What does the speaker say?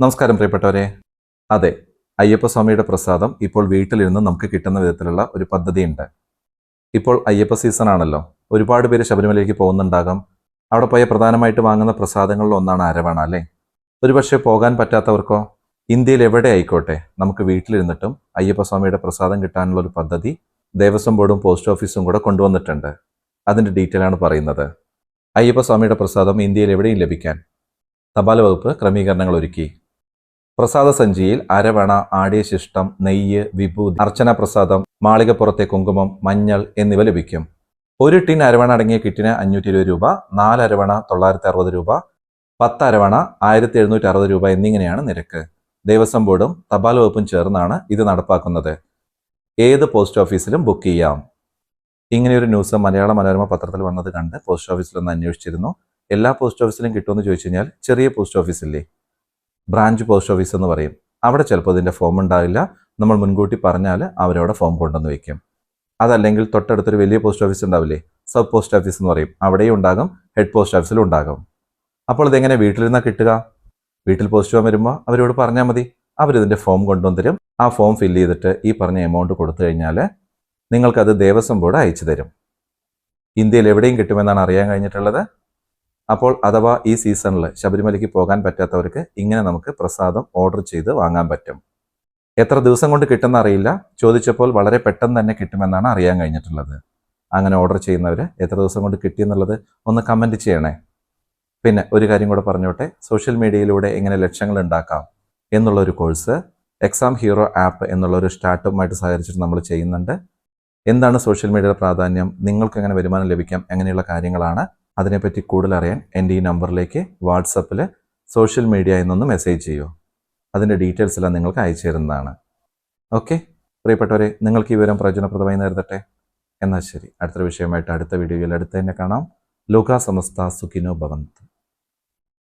നമസ്കാരം പ്രിയപ്പെട്ടവരെ. അതെ അയ്യപ്പസ്വാമിയുടെ പ്രസാദം ഇപ്പോൾ വീട്ടിലിരുന്ന് നമുക്ക് കിട്ടുന്ന വിധത്തിലുള്ള ഒരു പദ്ധതിയുണ്ട്. ഇപ്പോൾ അയ്യപ്പ സീസൺ ആണല്ലോ. ഒരുപാട് പേര് ശബരിമലയിലേക്ക് പോകുന്നുണ്ടാകാം. അവിടെ പോയ പ്രധാനമായിട്ട് വാങ്ങുന്ന പ്രസാദങ്ങളിൽ ഒന്നാണ് അരവണ അല്ലേ? ഒരുപക്ഷെ പോകാൻ പറ്റാത്തവർക്കോ ഇന്ത്യയിൽ എവിടെ ആയിക്കോട്ടെ നമുക്ക് വീട്ടിലിരുന്നിട്ടും അയ്യപ്പസ്വാമിയുടെ പ്രസാദം കിട്ടാനുള്ള ഒരു പദ്ധതി ദേവസ്വം ബോർഡും പോസ്റ്റ് ഓഫീസും കൂടെ കൊണ്ടുവന്നിട്ടുണ്ട്. അതിന്റെ ഡീറ്റെയിൽ ആണ് പറയുന്നത്. അയ്യപ്പസ്വാമിയുടെ പ്രസാദം ഇന്ത്യയിൽ എവിടെയും ലഭിക്കാൻ തപാൽ വകുപ്പ് ക്രമീകരണങ്ങൾ ഒരുക്കി. പ്രസാദ സഞ്ചിയിൽ അരവണ ആടിയശിഷ്ടം നെയ്യ് വിഭൂതി അർച്ചന പ്രസാദം മാളികപ്പുറത്തെ കുങ്കുമം മഞ്ഞൾ എന്നിവ ലഭിക്കും. ഒരു ടിൻ അരവണ അടങ്ങിയ കിറ്റിന് അഞ്ഞൂറ്റി ഇരുപത് രൂപ നാല് അരവണ തൊള്ളായിരത്തി അറുപത് രൂപ പത്ത് അരവണ ആയിരത്തി എഴുന്നൂറ്റി അറുപത് രൂപ എന്നിങ്ങനെയാണ് നിരക്ക്. ദേവസ്വം ബോർഡും തപാൽ വകുപ്പും ചേർന്നാണ് ഇത് നടപ്പാക്കുന്നത്. ഏത് പോസ്റ്റ് ഓഫീസിലും ബുക്ക് ചെയ്യാം. ഇങ്ങനെയൊരു ന്യൂസ് മലയാള മനോരമ പത്രത്തിൽ വന്നത് കണ്ട് പോസ്റ്റ് ഓഫീസിലൊന്ന് അന്വേഷിച്ചിരുന്നു. എല്ലാ പോസ്റ്റ് ഓഫീസിലും കിട്ടുമെന്ന് ചോദിച്ചു കഴിഞ്ഞാൽ ചെറിയ പോസ്റ്റ് ഓഫീസില്ലേ? ബ്രാഞ്ച് പോസ്റ്റ് ഓഫീസ് എന്ന് പറയും. അവിടെ ചിലപ്പോൾ ഇതിന്റെ ഫോം ഉണ്ടാവില്ല. നമ്മൾ മുൻകൂട്ടി പറഞ്ഞാൽ അവരവിടെ ഫോം കൊണ്ടുവന്ന് വയ്ക്കും അതല്ലെങ്കിൽ തൊട്ടടുത്തൊരു വലിയ പോസ്റ്റ് ഓഫീസ് ഉണ്ടാവില്ലേ? സബ് പോസ്റ്റ് ഓഫീസ് എന്ന് പറയും. അവിടെയും ഉണ്ടാകും ഹെഡ് പോസ്റ്റ് ഓഫീസിലും ഉണ്ടാകും. അപ്പോൾ ഇതെങ്ങനെ വീട്ടിലിരുന്നാൽ കിട്ടുക? വീട്ടിൽ പോസ്റ്റ് ഫോം വരുമ്പോൾ അവരോട് പറഞ്ഞാൽ മതി. അവരിതിന്റെ ഫോം കൊണ്ടുവന്ന് തരും. ആ ഫോം ഫില്ല് ചെയ്തിട്ട് ഈ പറഞ്ഞ എമൗണ്ട് കൊടുത്തു കഴിഞ്ഞാൽ നിങ്ങൾക്കത് ദേവസ്വം ബോർഡ് അയച്ചു തരും. ഇന്ത്യയിൽ എവിടെയും കിട്ടുമെന്നാണ് അറിയാൻ കഴിഞ്ഞിട്ടുള്ളത്. അപ്പോൾ അഥവാ ഈ സീസണിൽ ശബരിമലയ്ക്ക് പോകാൻ പറ്റാത്തവർക്ക് ഇങ്ങനെ നമുക്ക് പ്രസാദം ഓർഡർ ചെയ്ത് വാങ്ങാൻ പറ്റും. എത്ര ദിവസം കൊണ്ട് കിട്ടുമെന്ന് അറിയില്ല. ചോദിച്ചപ്പോൾ വളരെ പെട്ടെന്ന് തന്നെ കിട്ടുമെന്നാണ് അറിയാൻ കഴിഞ്ഞിട്ടുള്ളത്. അങ്ങനെ ഓർഡർ ചെയ്യുന്നവർ എത്ര ദിവസം കൊണ്ട് കിട്ടിയെന്നുള്ളത് ഒന്ന് കമന്റ് ചെയ്യണേ. പിന്നെ ഒരു കാര്യം കൂടെ പറഞ്ഞോട്ടെ. സോഷ്യൽ മീഡിയയിലൂടെ എങ്ങനെ ലക്ഷ്യങ്ങൾ ഉണ്ടാക്കാം എന്നുള്ളൊരു കോഴ്സ് എക്സാം ഹീറോ ആപ്പ് എന്നുള്ളൊരു സ്റ്റാർട്ടപ്പുമായിട്ട് സഹകരിച്ചിട്ട് നമ്മൾ ചെയ്യുന്നുണ്ട്. എന്താണ് സോഷ്യൽ മീഡിയയുടെ പ്രാധാന്യം? നിങ്ങൾക്ക് എങ്ങനെ വരുമാനം ലഭിക്കാം? അങ്ങനെയുള്ള കാര്യങ്ങളാണ്? അതിനെപ്പറ്റി കൂടുതൽ അറിയാൻ എന്റെ ഈ നമ്പറിലേക്ക് വാട്സപ്പിൽ സോഷ്യൽ മീഡിയ എന്നൊന്ന് മെസ്സേജ് ചെയ്യൂ. അതിന്റെ ഡീറ്റെയിൽസ് എല്ലാം നിങ്ങൾക്ക് അയച്ചു തരുന്നതാണ്. ഓക്കെ? പ്രിയപ്പെട്ടവരെ നിങ്ങൾക്ക് ഈ വിവരം പ്രയോജനപ്രദമായി നേരിടട്ടെ? എന്നാൽ ശരി. അടുത്തൊരു വിഷയമായിട്ട് അടുത്ത വീഡിയോയിൽ അടുത്ത് തന്നെ കാണാം. ലോക സമസ്ത സുഖിനോ ഭവന്ത്.